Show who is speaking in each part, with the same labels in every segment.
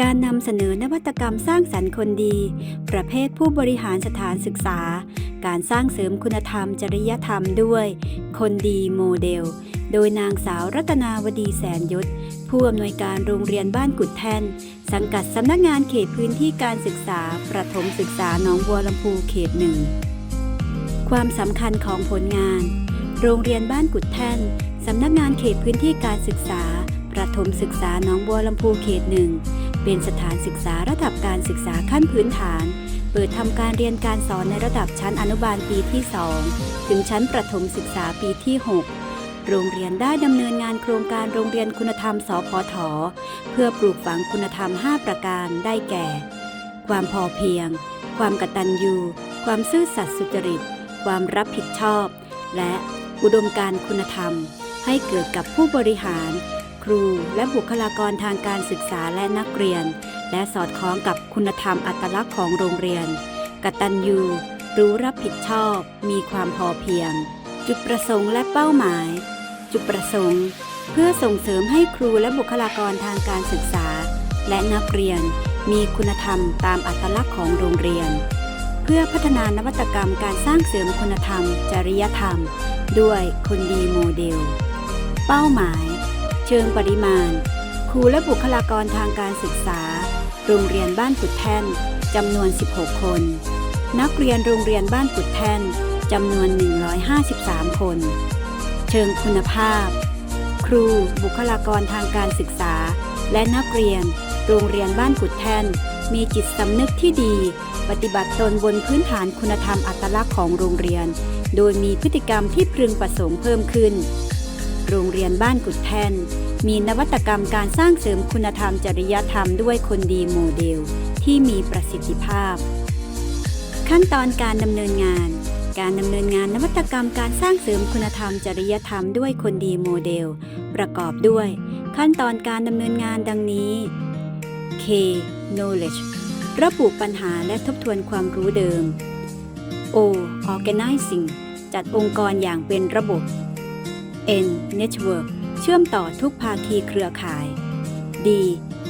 Speaker 1: การนำเสนอนวัตกรรมสร้างสรรค์คนดี ประเภทผู้บริหารสถานศึกษา การสร้างเสริมคุณธรรมจริยธรรมด้วย คนดีโมเดล โดยนางสาวรัตนาวดีแสนยศ ผู้อำนวยการโรงเรียนบ้านกุดแท่น สังกัดสำนักงานเขตพื้นที่การศึกษา ประถมศึกษาหนองบัวลำพูเขตหนึ่ง ความสำคัญของผลงาน โรงเรียนบ้านกุดแท่นสำนักงานเขตพื้นที่การศึกษา ประถมศึกษาหนองบัวลำพูเขตหนึ่ง เป็นสถานศึกษาระดับการศึกษาขั้นพื้นฐาน เปิดทำการเรียนการสอนในระดับชั้นอนุบาลปีที่ 2 ถึงชั้นประถมศึกษาปีที่ 6 โรงเรียนได้ดำเนินงานโครงการโรงเรียนคุณธรรม สพท เพื่อปลูกฝังคุณธรรม 5 ประการได้แก่ ความพอเพียง ความกตัญญู ความซื่อสัตย์สุจริต ความรับผิดชอบ และอุดมการคุณธรรม ให้เกิดกับผู้บริหารครู และบุคลากรทางการศึกษาและนักเรียน และสอดคล้องกับคุณธรรมอัตลักษณ์ของโรงเรียน กตัญญู รู้รับผิดชอบ มีความพอเพียง จุดประสงค์และเป้าหมาย จุดประสงค์ เพื่อส่งเสริมให้ครูและบุคลากรทางการศึกษา และนักเรียน มีคุณธรรมตามอัตลักษณ์ของโรงเรียน เพื่อพัฒนานวัตกรรมการสร้างเสริมคุณธรรม จริยธรรม ด้วยคนดีโมเดล เป้าหมาย เชิงปริมาณ ครูและบุคลากรทางการศึกษา โรงเรียนบ้านกุดแท่นจำนวน 16 คน นักเรียนโรงเรียนบ้านกุดแท่นจำนวน 153 คน เชิงคุณภาพ ครู บุคลากรทางการศึกษา และนักเรียน โรงเรียนบ้านกุดแท่น มีจิตสำนึกที่ดี ปฏิบัติตนบนพื้นฐานคุณธรรมอัตลักษณ์ของโรงเรียน โดยมีพฤติกรรมที่พึงประสงค์เพิ่มขึ้น โรงเรียนบ้านกุดแท่น มีนวัตกรรมการสร้างเสริมคุณธรรมจริยธรรมด้วยคนดีโมเดล ที่มีประสิทธิภาพ ขั้นตอนการดำเนินงาน การดำเนินงานนวัตกรรมการสร้างเสริมคุณธรรมจริยธรรมด้วยคนดีโมเดล ประกอบด้วย ขั้นตอนการดำเนินงานดังนี้ K knowledge ระบุปัญหาและทบทวนความรู้เดิม O organizing จัดองค์กรอย่างเป็นระบบ N network เชื่อมต่อทุกภาคีเครือข่าย D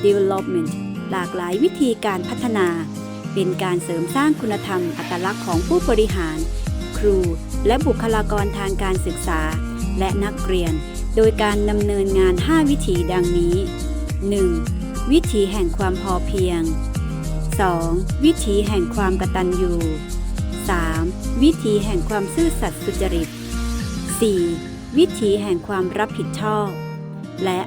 Speaker 1: development หลากหลายวิธีการพัฒนา เป็นการเสริมสร้างคุณธรรมอัตลักษณ์ของผู้บริหาร ครู และบุคลากรทางการศึกษา และนักเรียน โดยการดำเนินงาน 5 วิธีดังนี้ 1. วิธีแห่งความพอเพียง 2. วิธีแห่งความกตัญญู 3. วิธีแห่งความซื่อสัตย์สุจริต 4. วิธีแห่งความรับผิดชอบ และ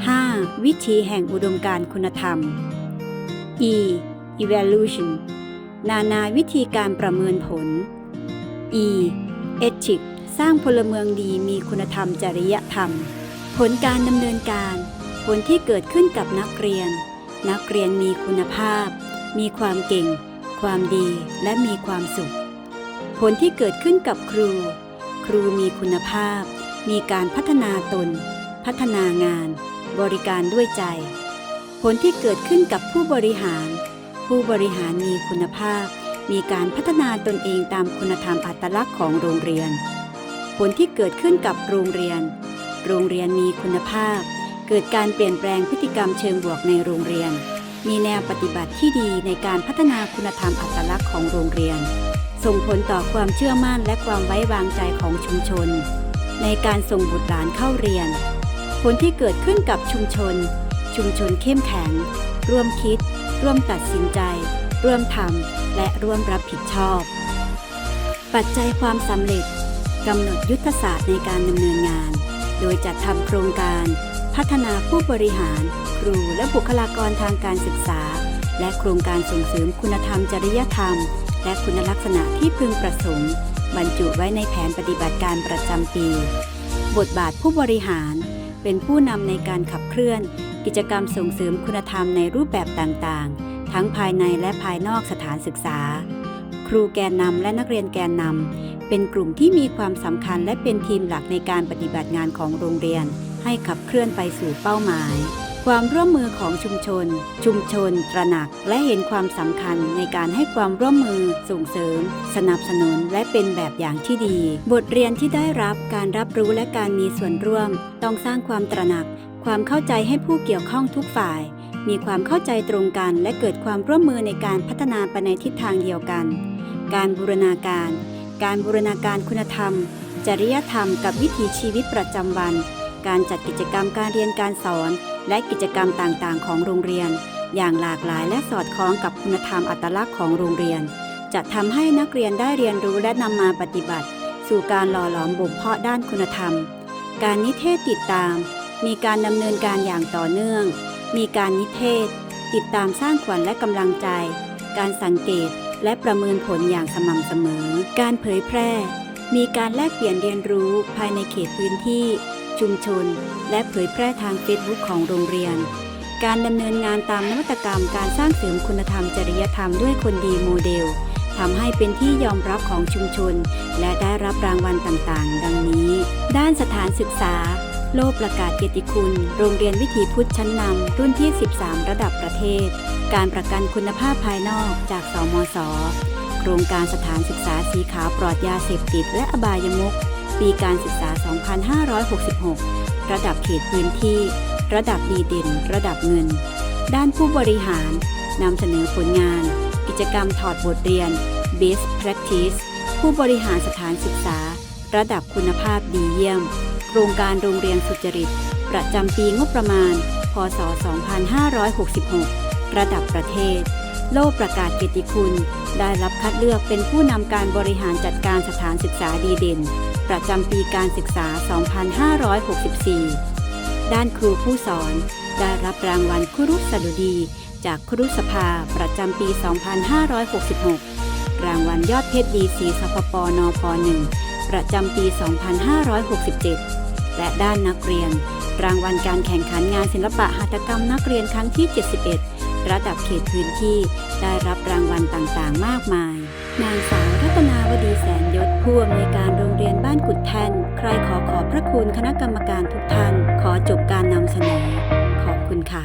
Speaker 1: 5. วิธีแห่งอุดมการณ์คุณธรรม E evaluation นานาวิธีการประเมินผล E ethic สร้างพลเมืองดีมีคุณธรรมจริยธรรม ผลการดำเนินการ ผลที่เกิดขึ้นกับนักเรียน นักเรียนมีคุณภาพ มีความเก่ง ความดีและมีความสุข ผลที่เกิดขึ้นกับครู ครูมีคุณภาพ มีการพัฒนาตน พัฒนางาน บริการด้วยใจ ผลที่เกิดขึ้นกับผู้บริหาร ผู้บริหารมีคุณภาพ มีการพัฒนาตนเองตามคุณธรรมอัตลักษณ์ของโรงเรียน ผลที่เกิดขึ้นกับโรงเรียน โรงเรียนมีคุณภาพ เกิดการเปลี่ยนแปลงพฤติกรรมเชิงบวกในโรงเรียน มีแนวปฏิบัติที่ดีในการพัฒนาคุณธรรมอัตลักษณ์ของโรงเรียน ส่งผลต่อความเชื่อมั่นและความไว้วางใจของชุมชน ในการส่งบุตรหลานเข้าเรียน ผลที่เกิดขึ้นกับชุมชน ชุมชนเข้มแข็ง ร่วมคิด ร่วมตัดสินใจ ร่วมทำและร่วมรับผิดชอบ ปัจจัยความสำเร็จกำหนดยุทธศาสตร์ในการดำเนินงาน โดยจัดทำโครงการ พัฒนาผู้บริหาร ครูและบุคลากรทางการศึกษา และโครงการส่งเสริมคุณธรรมจริยธรรม และคุณลักษณะที่พึงประสงค์ บรรจุไว้ในแผนปฏิบัติการประจำปี บทบาทผู้บริหาร เป็นผู้นำในการขับเคลื่อน กิจกรรมส่งเสริมคุณธรรมในรูปแบบต่างๆ ทั้งภายในและภายนอกสถานศึกษา ครูแกนนำและนักเรียนแกนนำเป็นกลุ่มที่มีความสำคัญและเป็นทีมหลักในการปฏิบัติงานของโรงเรียน ให้ขับเคลื่อนไปสู่เป้าหมาย ความร่วมมือของชุมชน ชุมชน ตระหนัก และเห็นความสำคัญในการให้ความร่วมมือ ส่งเสริม สนับสนุน และเป็นแบบอย่างที่ดี บทเรียนที่ได้รับการรับรู้และการมีส่วนร่วม ต้องสร้างความตระหนัก ความเข้าใจให้ผู้เกี่ยวข้องทุกฝ่าย มีความเข้าใจตรงกัน และเกิดความร่วมมือในการพัฒนาไปในทิศทางเดียวกัน การบูรณาการ การบูรณาการคุณธรรม จริยธรรม กับวิถีชีวิตประจำวัน การจัดกิจกรรมการเรียนการสอน และกิจกรรมต่างๆ ของโรงเรียน อย่างหลากหลายและสอดคล้องกับคุณธรรมอัตลักษณ์ของโรงเรียน จะทำให้นักเรียนได้เรียนรู้และนำมาปฏิบัติ สู่การหล่อหลอมบ่มเพาะด้านคุณธรรม การนิเทศติดตาม มีการดำเนินการอย่างต่อเนื่อง มีการนิเทศ ติดตามสร้างขวัญและกำลังใจ การสังเกตและประเมินผลอย่างสม่ำเสมอ การเผยแพร่ มีการแลกเปลี่ยนเรียนรู้ภายในเขตพื้นที่ ชุมชน และเผยแพร่ทางเฟซบุ๊กของโรงเรียน การดำเนินงานตามนวัตกรรมการสร้างเสริมคุณธรรมจริยธรรมด้วยคนดีโมเดลทำให้เป็นที่ยอมรับของชุมชน และได้รับรางวัลต่างๆ ดังนี้ ด้านสถานศึกษา โลกประกาศเกียรติคุณ โรงเรียนวิถีพุทธชั้นนำรุ่นที่ 13 ระดับประเทศ การประกันคุณภาพภายนอกจากสมสโครงการสถานศึกษาสีขาวปลอดยาเสพติดและอบายมุข ปีการศึกษา 2566 ระดับเขตพื้นที่ ระดับดีเด่น ระดับเงิน ด้านผู้บริหารนำเสนอผลงาน กิจกรรมถอดบทเรียน Best Practice ผู้บริหารสถานศึกษา ระดับคุณภาพดีเยี่ยม โครงการโรงเรียนสุจริต ประจำปีงบประมาณ พศ 2566 ระดับประเทศ โลกประกาศเกียรติคุณ ได้รับคัดเลือกเป็นผู้นำการบริหารจัดการสถานศึกษาดีเด่น ประจำปีการศึกษา 2564 ด้านครูผู้สอน ได้รับรางวัลครุสดุดี จากครุสภาประจำปี 2566 รางวัลยอดเพชรดีสีสพปนพ1ประจำปี 2567 และด้านนักเรียน รางวัลการแข่งขันงานศิลปะหัตถกรรมนักเรียนครั้งที่ 71 ระดับเขตพื้นที่ได้รับรางวัลต่างๆ มากมาย นางสาวรัตนาวดีแสนยศผู้อำนวยการโรงเรียนบ้านกุดแทน ใครขอขอบพระคุณคณะกรรมการทุกท่าน ขอจบการนำเสนอ ขอบคุณค่ะ